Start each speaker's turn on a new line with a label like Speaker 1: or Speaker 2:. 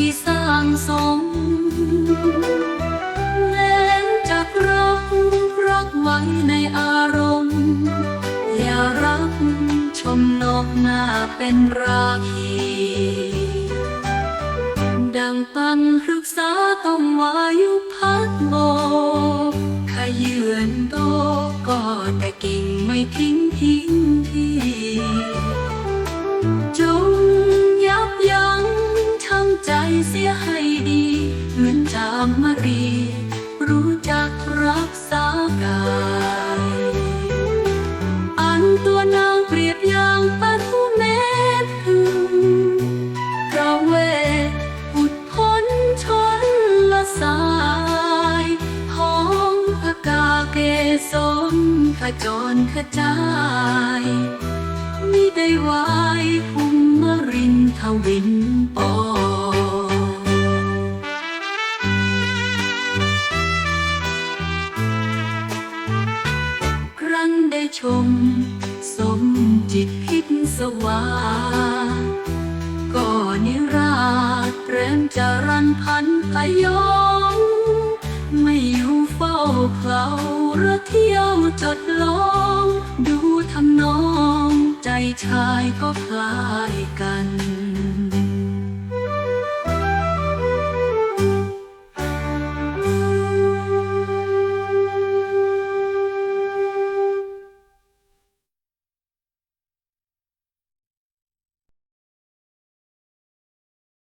Speaker 1: ที่สร้างสม แม้จะรักรักไว้ในอารมณ์ อย่ารักชมนอกหน้าเป็นราคีดังปันรึกษาต้องวายุพัดโบขยืนโตก็แต่กิ่งไม่ทิ้งทิ้ง เสียให้ดีเหมือนจามมารี รู้จักรักษากายอันตัวนางเปรียบอย่างปะทุเม็ดพึ่งเราเวทอุดพ้นชนละสายห้องพกาเกสมขจรขจายมิได้ไวายภูมิรินทวินปอ ชม สมจิตพิษสวาก็นิราชเรมจะรันพันพยองไม่อยู่เฝ้าเคลาระเที่ยวจดลองดูทำนอง ใจชายก็คล้ายกัน